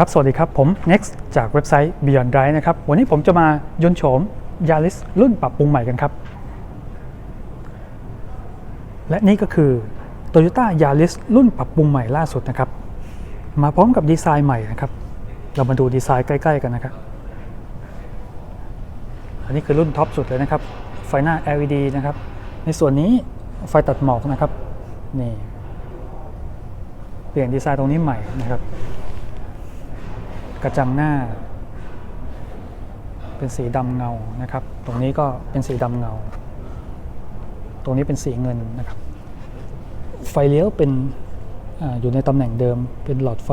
ครับ สวัสดีครับ ผม Next จากเว็บไซต์ Beyond Drive นะครับ วันนี้ผมจะมายนโฉม Yaris รุ่นปรับปรุงใหม่กันครับ และนี่ก็คือ Toyota Yaris รุ่นปรับปรุงใหม่ล่าสุดนะครับ มาพร้อมกับดีไซน์ใหม่นะครับ เรามาดูดีไซน์ใกล้ ๆ กันนะครับ อันนี้คือรุ่นท็อปสุดเลยนะครับ ไฟหน้า LED นะครับ ในส่วนนี้ไฟตัดหมอกนะครับ นี่ เปลี่ยนดีไซน์ตรงนี้ใหม่นะครับ ระจังหน้า เป็นสีดำเงานะครับ ตรงนี้ก็เป็นสีดำเงา ตรงนี้เป็นสีเงินนะครับ ไฟเลี้ยวเป็นออยู่ในตำแหน่งเดิมเป็นหลอดไฟ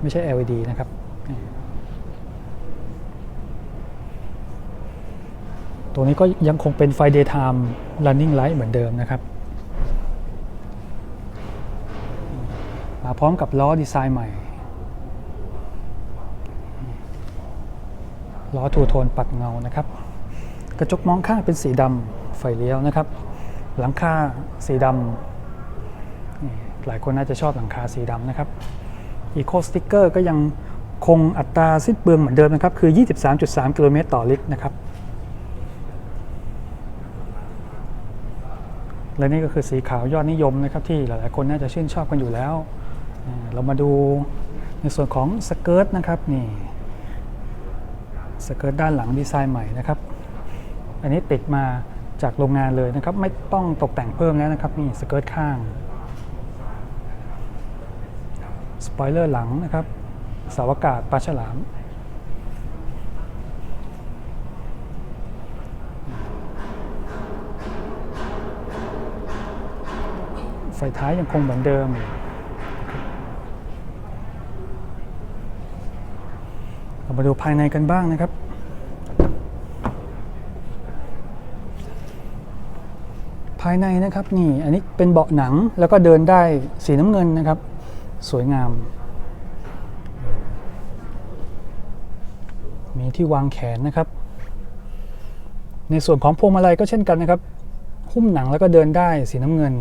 ไม่ใช่ LED นะครับตรงนี้ก็ยังคงเป็นไฟ daytime running light เหมือนเดิมนะครับ มาพร้อมกับล้อดีไซน์ใหม่ ล้อทูโทนปัดเงานะครับ กระจกมองข้างเป็นสีดำไฟเลี้ยวนะครับ หลังคาสีดำหลายคนน่าจะชอบหลังคาสีดำนะครับ Eco Sticker ก็ยังคงอัตราสิ้นเปลืองเหมือนเดิมนะครับ คือ 23.3 กิโลเมตรต่อลิตรนะครับ และนี่ก็คือสีขาวยอดนิยมนะครับ ที่หลายๆคนน่าจะชื่นชอบกันอยู่แล้ว เรามาดูในส่วนของสเกิร์ตนะครับนี่ สเกิร์ตด้านหลังดีไซน์ใหม่นะครับ อันนี้ติดมาจากโรงงานเลยนะครับ ไม่ต้องตกแต่งเพิ่มแล้วนะครับนี่สเกิร์ตข้างสปอยเลอร์หลังนะครับเสาอากาศปลาฉลาม ไฟท้ายยังคงเหมือนเดิม เรา มาดูภายในกันบ้างนะครับ ภายในนะครับนี่อันนี้เป็นเบาะหนังแล้วก็เดินได้สีน้ำเงินนะครับ สวยงาม มีที่วางแขนนะครับ ในส่วนของพวงมาลัยก็เช่นกันนะครับ หุ้มหนังแล้วก็เดินได้สีน้ำเงิน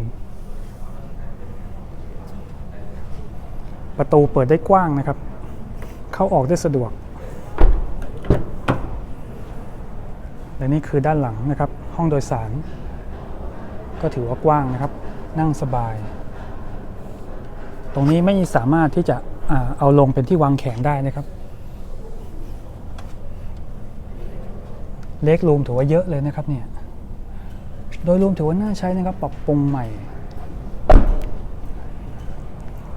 ประตูเปิดได้กว้างนะครับเข้าออกได้สะดวก และนี่คือด้านหลังนะครับ ห้องโดยสาร ก็ถือว่ากว้างนะครับ นั่งสบาย ตรงนี้ไม่สามารถที่จะเอาลงเป็นที่วางแขนได้นะครับ เล็กรูมถือว่าเยอะเลยนะครับเนี่ย โดยรวมถือว่าน่าใช้นะครับ ปรับปรุงใหม่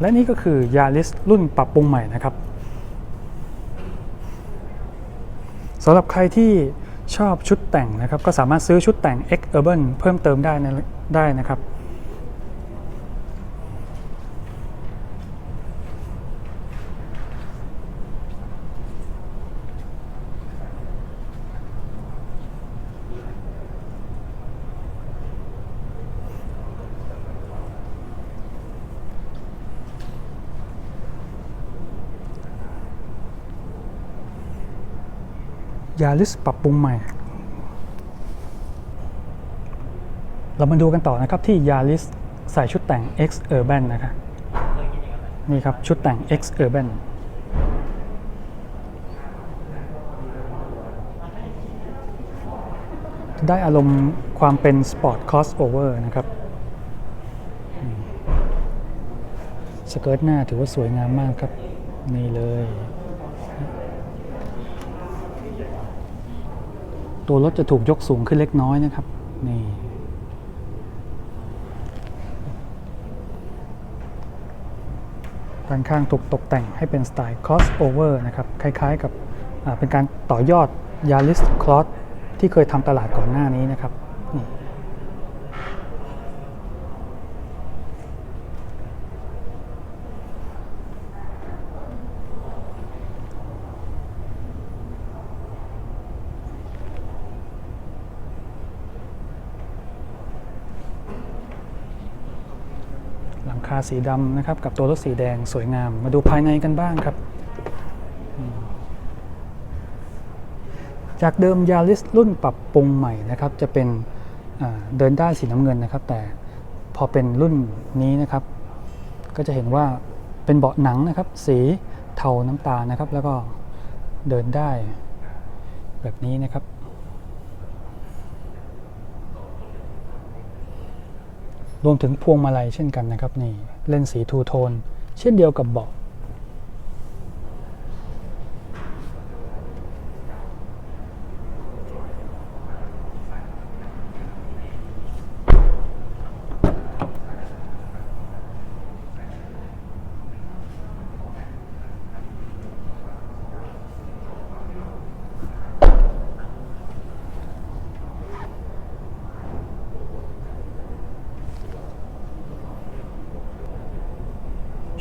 และนี่ก็คือยาริสรุ่นปรับปรุงใหม่นะครับสำหรับใครที่ ชอบชุดแต่งนะครับ ก็สามารถซื้อชุดแต่ง X Urban เพิ่มเติมได้นะได้นะครับ ยาริสปรับปรุงใหม่ เรามาดูกันต่อนะครับที่ยาริสใส่ชุดแต่ง X Urban นะครับนี่ครับ ชุดแต่ง X Urban ได้อารมณ์ความเป็น Sport Crossover นะครับ สเกิร์ตหน้าถือว่าสวยงามมากครับ นี่เลย ตัวรถจะถูกยกสูงขึ้นเล็กน้อยนะครับ นี่ ด้านข้างถูกตกแต่งให้เป็นสไตล์ crossover นะครับ คล้ายๆกับเป็นการต่อยอด Yaris Cross ที่เคยทำตลาดก่อนหน้านี้นะครับนี่ ลังคาสีดำนะครับ กับตัวรถสีแดงสวยงาม มาดูภายในกันบ้างครับ จากเดิมยาริสรุ่นปรับปรุงใหม่นะครับ จะเป็นเดินได้สีน้ำเงินนะครับ แต่พอเป็นรุ่นนี้นะครับ ก็จะเห็นว่าเป็นเบาะหนังนะครับ สีเทาน้ำตาลนะครับ แล้วก็เดินได้แบบนี้นะครับ รวมถึงพวงมาลัยเช่นกันนะครับนี่เล่นสีทูโทนเช่นเดียวกับเบาะ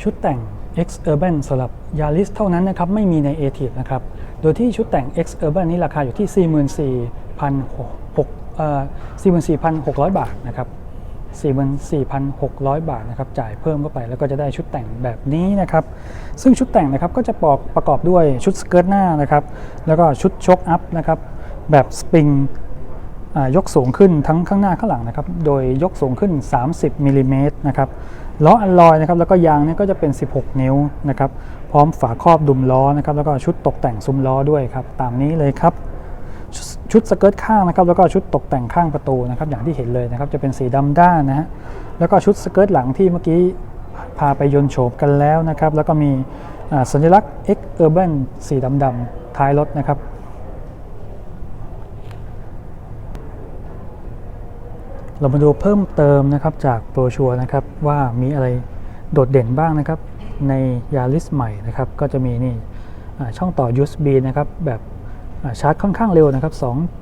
ชุดแต่ง X Urban สำหรับ Yaris เท่านั้นนะครับ ไม่มีใน a t i v นะครับ โดยที่ชุดแต่ง X Urban นี้ราคาอยู่ที่ 44,600เอ่อ44,600 บาทนะครับ 44,600 บาทนะครับ จ่ายเพิ่มเข้าไปแล้วก็จะได้ชุดแต่งแบบนี้นะครับ ซึ่งชุดแต่งนะครับก็จะประกอบประกอบด้วยชุดสเกิร์ตหน้านะครับ แล้วก็ชุดช็อคอัพนะครับ แบบสปริงยกสูงขึ้นทั้งข้างหน้าข้างหลังนะครับ โดยยกสูงขึ้น 30มิลลิเมตรนะครับ ล้ออัลลอยนะครับแล้วก็ยางเนี่ยก็จะเป็น 16 นิ้วนะครับพร้อมฝาครอบดุมล้อนะครับแล้วก็ชุดตกแต่งซุ้มล้อด้วยครับตามนี้เลยครับชุดสเกิร์ตข้างนะครับแล้วก็ชุดตกแต่งข้างประตูนะครับอย่างที่เห็นเลยนะครับจะเป็นสีดำด้านนะฮะแล้วก็ชุดสเกิร์ตหลังที่เมื่อกี้พาไปยนโฉบกันแล้วนะครับแล้วก็มีสัญลักษณ์ X Urban สีดำๆท้ายรถนะครับ เรามาดูเพิ่มเติมนะครับจากโบรชัวนะครับว่ามีอะไรโดดเด่นบ้างนะครับ ในยาริสใหม่นะครับ ก็จะมีนี่ช่องต่อ USB นะครับ แบบชาร์จค่อนข้างเร็วนะครับ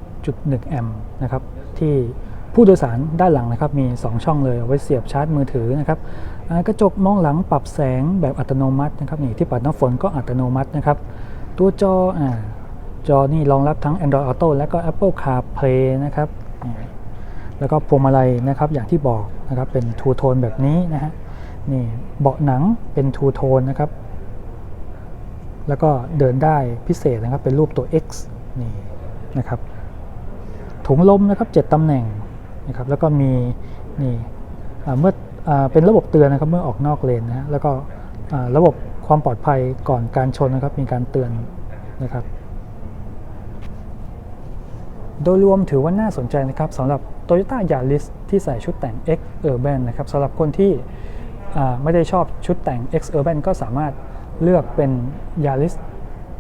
2.1 แอมป์นะครับ ที่ผู้โดยสารด้านหลังนะครับมี 2 ช่องเลยเอาไว้เสียบชาร์จมือถือนะครับกระจกมองหลังปรับแสงแบบอัตโนมัตินะครับนี่ที่ปัดน้ำฝนก็อัตโนมัตินะครับ ตัวจออจอนี่รองรับทั้ง Android Auto และก็ Apple CarPlay นะครับ แล้วก็พวงมาลัยนะครับอย่างที่บอกนะครับเป็นทูโทนแบบนี้นะฮะนี่เบาะหนังเป็นทูโทนนะครับ แล้วก็เดินได้พิเศษนะครับเป็นรูปตัว X นี่นะครับถุงลมนะครับ7ตำแหน่งนะครับแล้วก็มีนี่เมื่ออเป็นระบบเตือนนะครับเมื่อออกนอกเลนนะฮะแล้วก็ระบบความปลอดภัยก่อนการชนนะครับมีการเตือนนะครับ โดยรวมถือว่าน่าสนใจนะครับสำหรับ Toyota Yaris ที่ใส่ชุดแต่ง X Urban นะครับสำหรับคนที่ไม่ได้ชอบชุดแต่ง X Urban ก็สามารถเลือกเป็น Yaris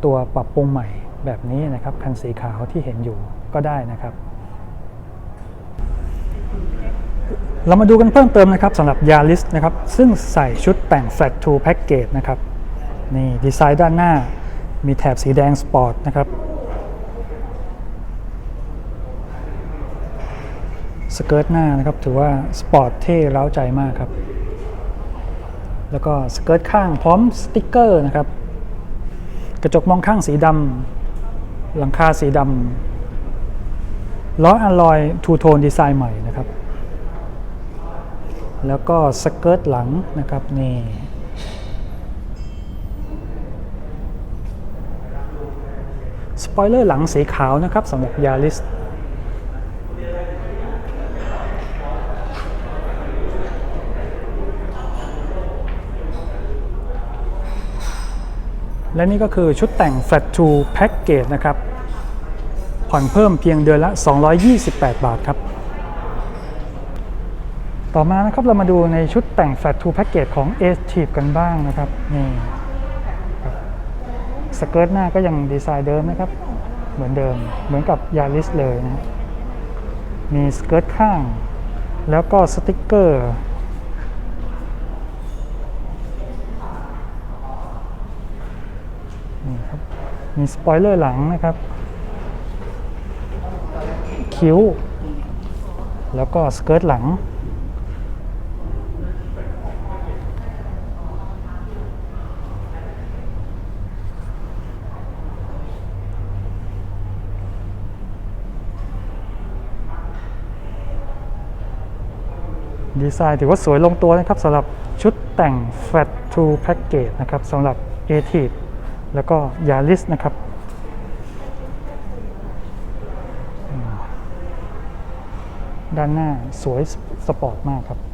ตัวปรับปรุงใหม่แบบนี้นะครับ คันสีขาวที่เห็นอยู่ก็ได้นะครับ เรามาดูกันเพิ่มเติมนะครับสำหรับ Yaris นะครับ ซึ่งใส่ชุดแต่ง Flat to Package นะครับ นี่ดีไซน์ด้านหน้ามีแถบสีแดงสปอร์ตนะครับ สเกิร์ตหน้านะครับถือว่าสปอร์ตเท่เร้าใจมากครับ แล้วก็สเกิร์ตข้างพร้อมสติกเกอร์นะครับ กระจกมองข้างสีดำหลังคาสีดำล้ออะลอยทูโทนดีไซน์ใหม่นะครับ แล้วก็สเกิร์ตหลังนะครับนี่สปอยเลอร์หลังสีขาวนะครับสำหรับยาริส และนี่ก็คือชุดแต่ง Flat 2 Package นะครับ ผ่อนเพิ่มเพียงเดือนละ 228 บาทครับ ต่อมานะครับเรามาดูในชุดแต่ง Flat 2 Package ของ a t i v กันบ้างนะครับนี่สเกิร์ตหน้าก็ยังดีไซน์เดิมนะครับ เหมือนเดิมเหมือนกับยาริสเลยนะฮะมีสเกิร์ตข้าง แล้วก็สติกเกอร์ นี่ครับ มีสปอยเลอร์หลังนะครับ คิ้ว แล้วก็สเกิร์ตหลัง ดีไซน์ถือว่าสวยลงตัวนะครับสำหรับชุดแต่ง Fat to Package นะครับสำหรับ a t i v แล้วก็ยาลิสนะครับ ด้านหน้าสวยสปอร์ตมากครับ